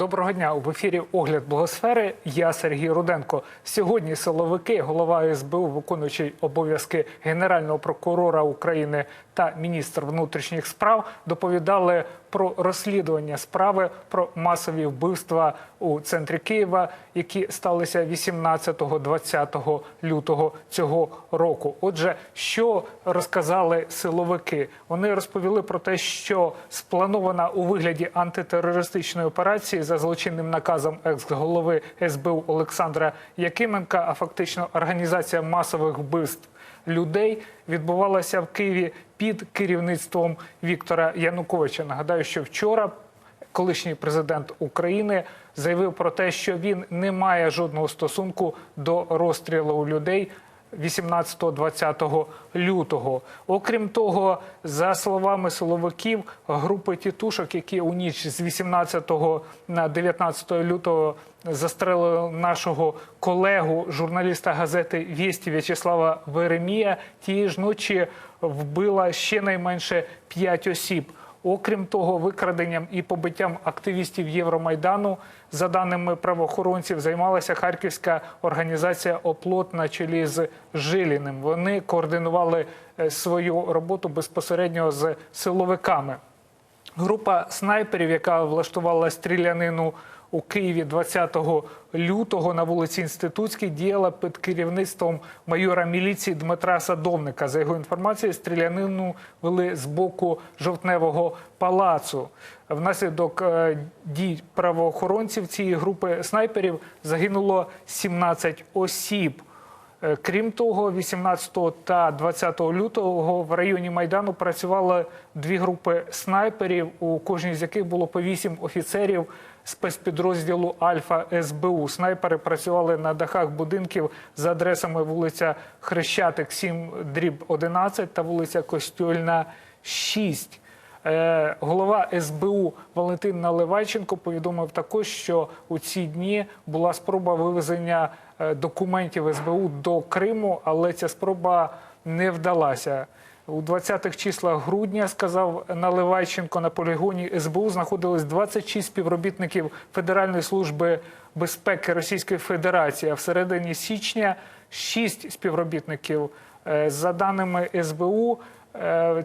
Доброго дня в ефірі Огляд Благосфери. Я Сергій Руденко. Сьогодні силовики, голова СБУ, виконуючий обов'язки генерального прокурора України та міністр внутрішніх справ доповідали про розслідування справи про масові вбивства у центрі Києва, які сталися 18-20 лютого цього року. Отже, що розказали силовики? Вони розповіли про те, що спланована у вигляді антитерористичної операції за злочинним наказом екс-голови СБУ Олександра Якименка, а фактично організація масових вбивств людей відбувалася в Києві під керівництвом Віктора Януковича. Нагадаю, що вчора колишній президент України заявив про те, що він не має жодного стосунку до розстрілу людей. 18-20 лютого. Окрім того, за словами силовиків, групи тітушок, які у ніч з 18 на 19 лютого застрелили нашого колегу, журналіста газети Вєсті В'ячеслава Веремія, тієї ж ночі вбила щонайменше 5 осіб. Окрім того, викраденням і побиттям активістів Євромайдану, за даними правоохоронців, займалася харківська організація Оплот на чолі з Жиліним. Вони координували е, свою роботу безпосередньо з силовиками. Група снайперів, яка влаштувала стрілянину у Києві 20 лютого на вулиці Інститутській, діяла під керівництвом майора міліції Дмитра Садовника. За його інформацією, стрілянину вели з боку жовтневого палацу. Внаслідок е, дій правоохоронців цієї групи снайперів загинуло 17 осіб. Е, Крім того, 18 та 20 лютого в районі Майдану працювали дві групи снайперів, у кожній з яких було по вісім офіцерів спецпідрозділу Альфа СБУ. Снайпери працювали на дахах будинків за адресами вулиця Хрещатик, 7 дріб 11 та вулиця Костюльна 6. Е, Голова СБУ Валентин Наливайченко повідомив також, що у ці дні була спроба вивезення е, документів СБУ до Криму, але ця спроба не вдалася. У 20-х числах грудня, сказав Наливайченко, на полігоні СБУ знаходилось 26 співробітників Федеральної служби безпеки Російської Федерації. А всередині січня 6 співробітників. Е, За даними СБУ,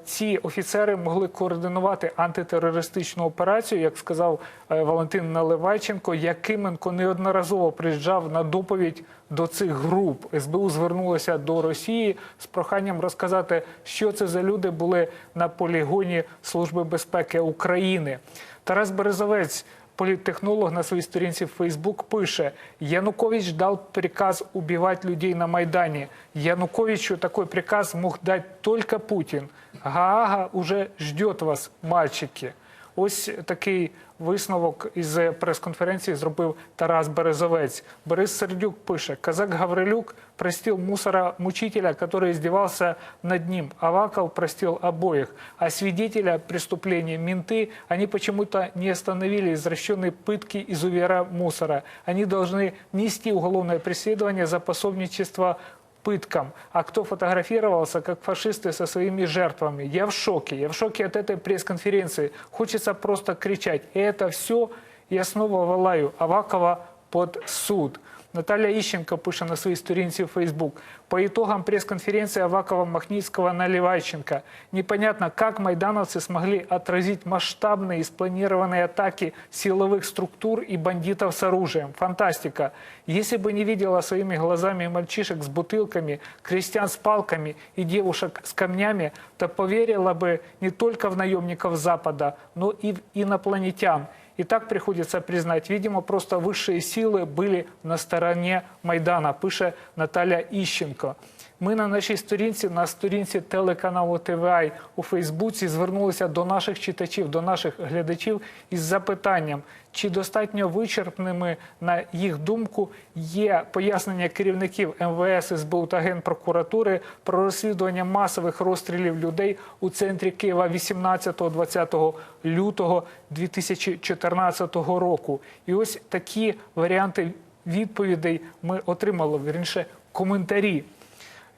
ці офіцери могли координувати антитерористичну операцію, як сказав е, Валентин Наливайченко. Якименко неодноразово приїжджав на доповідь до цих груп. СБУ звернулося до Росії з проханням розказати, що це за люди були на полігоні Служби безпеки України. Тарас Березовець. Политтехнолог на своїй сторінці в Фейсбук пише, Янукович дал приказ убивать людей на Майдані. Януковичу такой приказ мог дать только Путин. Гаага уже ждет вас, мальчики. Ось такий висновок із прес-конференції зробив Тарас Березовець. Борис Сердюк пише: Казак Гаврилюк простил мусора мучителя, который издевался над ним. Аваков простил обоих. А свидетеля преступления менты, они почему-то не остановили извращенные пытки изувера мусора. Они должны нести уголовное преследование за пособничество пыткам. А кто фотографировался, как фашисты со своими жертвами? Я в шоке. Я в шоке от этой пресс-конференции. Хочется просто кричать. И это все я снова волаю Авакова под суд. Наталья Ищенко пише на своей сторінці в Facebook. По итогам пресс-конференции Авакова, Махницкого, Наливайченко непонятно, как майдановцы смогли отразить масштабные и спланированные атаки силовых структур и бандитов с оружием. Фантастика. Если бы не видела своими глазами мальчишек с бутылками, крестьян с палками и девушек с камнями, то поверила бы не только в наемников Запада, но и в инопланетян. И так приходится признать, видимо, просто высшие силы были на стороне Майдана, пише Наталя Іщенко. Ми на нашій сторінці, на сторінці телеканалу ТВА у Фейсбуці звернулися до наших читачів, до наших глядачів із запитанням, чи достатньо вичерпними, на їх думку, є пояснення керівників МВС, СБУ та Генпрокуратури про розслідування масових розстрілів людей у центрі Києва 18-20 лютого 2014 року. І ось такі варіанти відповідей ми отримали, вірніше, коментарі.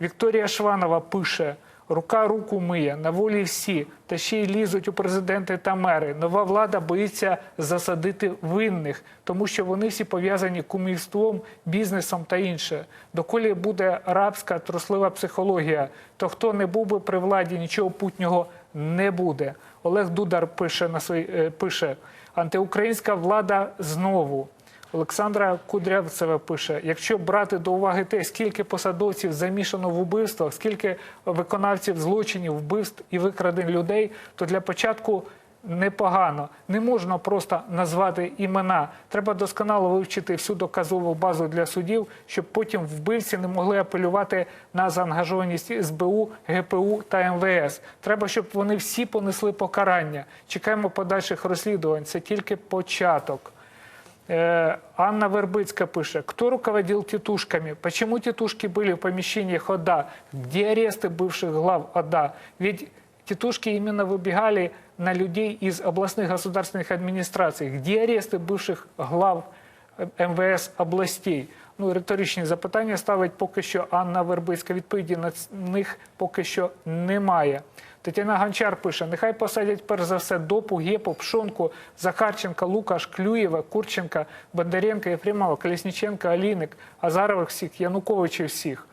Вікторія Шванова пише: Рука руку миє, на волі всі, та ще й лізуть у президенти та мери. Нова влада боїться засадити винних, тому що вони всі пов'язані кумівством, бізнесом та інше. Доколі буде рабська труслива психологія, то хто не був би при владі, нічого путнього не буде. Олег Дудар пише на свої е, пише: антиукраїнська влада знову. Олександра Кудрявцева пише: якщо брати до уваги те, скільки посадовців замішано в убивствах, скільки виконавців злочинів, вбивств і викрадень людей, то для початку непогано. Не можна просто назвати імена. Треба досконало вивчити всю доказову базу для судів, щоб потім вбивці не могли апелювати на заангажованість СБУ, ГПУ та МВС. Треба, щоб вони всі понесли покарання. Чекаємо подальших розслідувань. Це тільки початок. Э, Анна Вербыцкая пишет, кто руководил тетушками? Почему тетушки были в помещениях ОДА? Где аресты бывших глав ОДА? Ведь тетушки именно выбегали на людей из областных государственных администраций. Где аресты бывших глав е, МВС областей? Ну, риторичні запитання ставить поки що Анна Вербицька. Відповіді на них поки що немає. Тетяна Гончар пише: нехай посадять перш за все допу, гепу, пшонку, Захарченка, Лукаш, Клюєва, Курченка, Бондаренка, Єфремова, Колесніченка, Аліник, Азарових всіх, Януковичів всіх.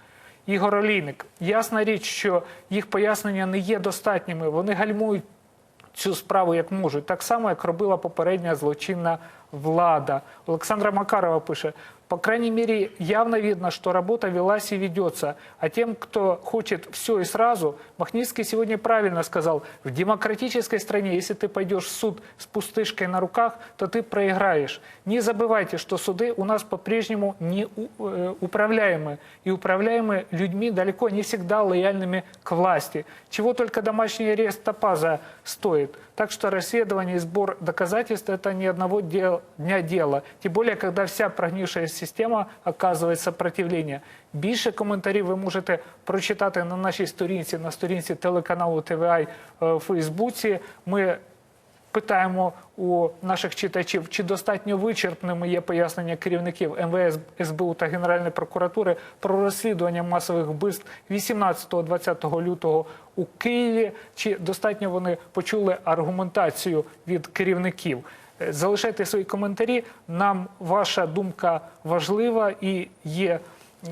Ігор Олійник. Ясна річ, що їх пояснення не є достатніми. Вони гальмують цю справу як можуть, так само, як робила попередня злочинна влада. Олександра Макарова пише: по крайней мере, явно видно, что работа велась и ведется. А тем, кто хочет все и сразу, Махницкий сегодня правильно сказал, в демократической стране, если ты пойдешь в суд с пустышкой на руках, то ты проиграешь. Не забывайте, что суды у нас по-прежнему не э, управляемы. И управляемы людьми далеко не всегда лояльными к власти. Чего только домашний арест Топаза стоит. Так что расследование и сбор доказательств – это не одного дел- дня дела. Тем более, когда вся прогнившая система оказывает сопротивление. Більше коментарів ви можете прочитати на нашій сторінці, на сторінці телеканалу ТВА е, в Фейсбуці. Ми питаємо у наших читачів, чи достатньо вичерпними є пояснення керівників МВС, СБУ та Генеральної прокуратури про розслідування масових вбивств 18-20 лютого у Києві. Чи достатньо вони почули аргументацію від керівників? Е, Залишайте свої коментарі. Нам ваша думка важлива і є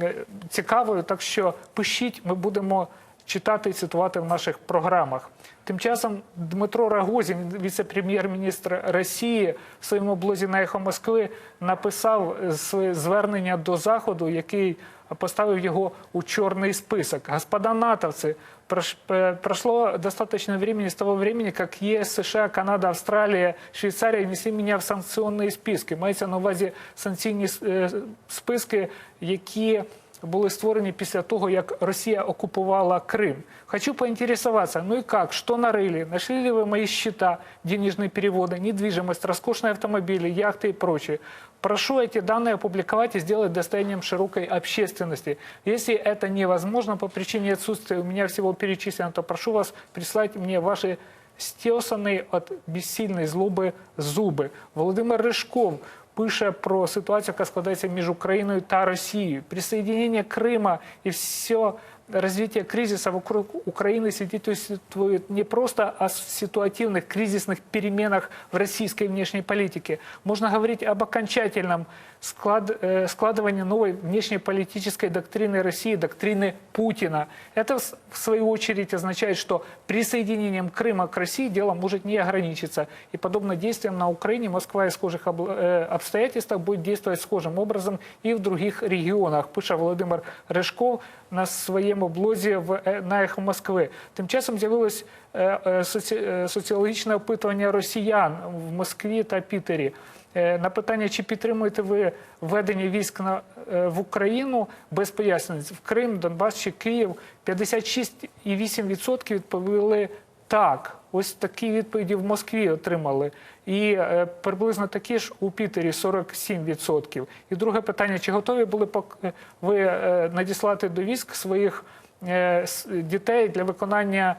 е, цікавою. Так що пишіть, ми будемо читати і цитувати в наших програмах. Тим часом Дмитро Рагозін, віце-прем'єр-міністр Росії, в своєму блозі на «Ехо Москви написав е, своє звернення до Заходу, який поставив його у чорний список. Господа натовцы, прош- э, прошло достаточно времени с того времени, как ЕС, США, Канада, Австралия, Швейцария внесли меня в санкціонні списки. Мається на увазі санкційні е, списки, які були створені після того, як Росія окупувала Крим. Хочу поинтересоваться, ну и как, что нарыли? Нашли ли вы мои счета, денежные переводы, недвижимость, роскошные автомобили, яхты и прочее? Прошу эти данные опубликовать и сделать достоянием широкой общественности. Если это невозможно по причине отсутствия у меня всего перечислено, то прошу вас прислать мне ваши стесані від безсильної злоби зуби. Володимир Ришков пише про ситуацію, яка складається між Україною та Росією. Присоединение Крима і все развитие кризиса вокруг Украины свидетельствует не просто о ситуативных кризисных переменах в российской внешней политике. Можно говорить об окончательном склад, э, складывании новой внешнеполитической доктрины России, доктрины Путина. Это, в свою очередь, означает, что присоединением Крыма к России дело может не ограничиться. И подобно действиям на Украине, Москва из схожих обл- э, обстоятельствах будет действовать схожим образом и в других регионах, пише Володимир Решков на своєму блозі в е, на «Ехо Москви. Тим часом з'явилось е, е, соці, соціологічне опитування росіян в Москві та Пітері. На питання, чи підтримуєте ви введення військ на, в Україну без пояснень в Крим, Донбас чи Київ, 56,8% відповіли так. Ось такі відповіді в Москві отримали. І е, приблизно такі ж у Пітері 47%. І друге питання: чи готові були е, ви е, надіслати до військ своїх дітей для виконання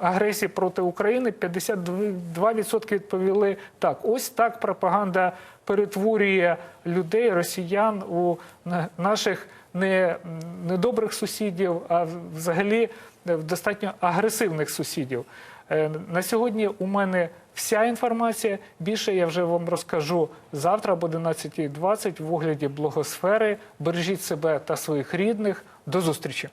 агресії проти України? 52% відповіли так. Ось так пропаганда перетворює людей, росіян у на- наших не не недобрих сусідів, а взагалі е, достатньо агресивних сусідів. Е, На сьогодні у мене вся інформація. Більше я вже вам розкажу завтра об 11.20 в огляді блогосфери. Бережіть себе та своїх рідних. До зустрічі.